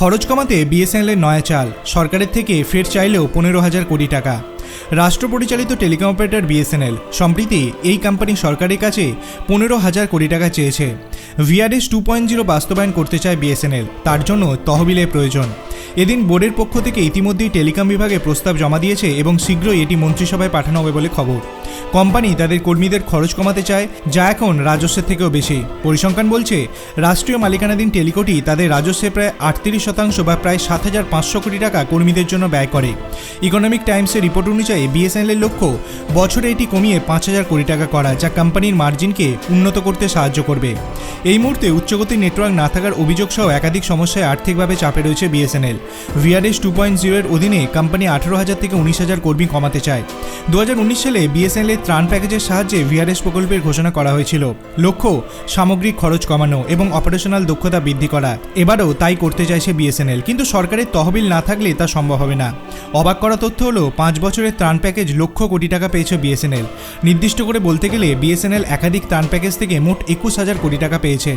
খরচ কমাতে বিএসএনএলের নয়া চাল, সরকারের থেকে ফের চাইলেও পনেরো হাজার কোটি টাকা। রাষ্ট্র পরিচালিত টেলিকম অপারেটর বিএসএনএল, সম্প্রতি এই কোম্পানি সরকারের কাছে পনেরো হাজার কোটি টাকা চেয়েছে। ভিআরএস টু পয়েন্ট জিরো বাস্তবায়ন করতে চায় বিএসএনএল, তার জন্য তহবিলের প্রয়োজন। এদিন বোর্ডের পক্ষ থেকে ইতিমধ্যেই টেলিকম বিভাগে প্রস্তাব জমা দিয়েছে এবং শীঘ্রই এটি মন্ত্রিসভায় পাঠানো হবে বলে খবর। কোম্পানি তাদের কর্মীদের খরচ কমাতে চায়, যা এখন রাজস্বের থেকেও বেশি। পরিসংখ্যান বলছে, রাষ্ট্রীয় মালিকানাধীন টেলিকোটি তাদের রাজস্বে প্রায় আটত্রিশ শতাংশ বা প্রায় সাত হাজার পাঁচশো কোটি টাকা কর্মীদের জন্য ব্যয় করে। ইকোনমিক টাইমসের রিপোর্ট অনুযায়ী বিএসএনএলের লক্ষ্য, বছরে এটি কমিয়ে পাঁচ হাজার কোটি টাকা করা, যা কোম্পানির মার্জিনকে উন্নত করতে সাহায্য করবে। এই মুহূর্তে উচ্চগতির নেটওয়ার্ক না থাকার অভিযোগ সহ একাধিক সমস্যায় আর্থিকভাবে চাপে রয়েছে বিএসএনএল। ভিআরএস টু পয়েন্ট জিরোর অধীনে কোম্পানি আঠারো হাজার থেকে উনিশ হাজার কর্মী কমাতে চায়। দু হাজার উনিশ সালে বিএসএনএল এর ত্রাণ প্যাকেজের সাহায্যে ভিআরএস প্রকল্পের ঘোষণা করা হয়েছিল। লক্ষ্য, সামগ্রিক খরচ কমানো এবং অপারেশনাল দক্ষতা বৃদ্ধি করা। এবারও তাই করতে চাইছে বিএসএনএল কিন্তু সরকারের তহবিল না থাকলে তা সম্ভব হবে না। অবাক করা তথ্য হলো, পাঁচ বছরের ত্রাণ প্যাকেজ লক্ষ কোটি টাকা পেয়েছে বিএসএনএল নির্দিষ্ট করে বলতে গেলে বিএসএনএল একাধিক ত্রাণ প্যাকেজ থেকে মোট একুশ হাজার কোটি টাকা পেয়েছে।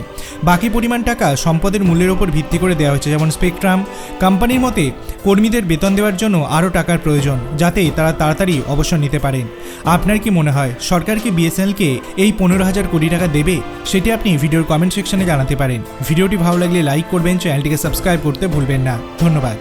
বাকি পরিমাণ টাকা সম্পদের মূল্যের উপর ভিত্তি করে দেওয়া হয়েছে, যেমন স্পেকট্রাম কোম্পানির মতে, কর্মীদের বেতন দেওয়ার জন্য আরও টাকার প্রয়োজন, যাতে তারা তাড়াতাড়ি অবসর নিতে পারেন। আপনার কি মনে হয়, সরকার কি বিএসএনএলকে এই পনেরো হাজার কোটি টাকা দেবে? সেটি আপনি ভিডিওর কমেন্ট সেকশনে জানাতে পারেন। ভিডিওটি ভালো লাগলে লাইক করবেন, চ্যানেলটিকে সাবস্ক্রাইব করতে ভুলবেন না। ধন্যবাদ।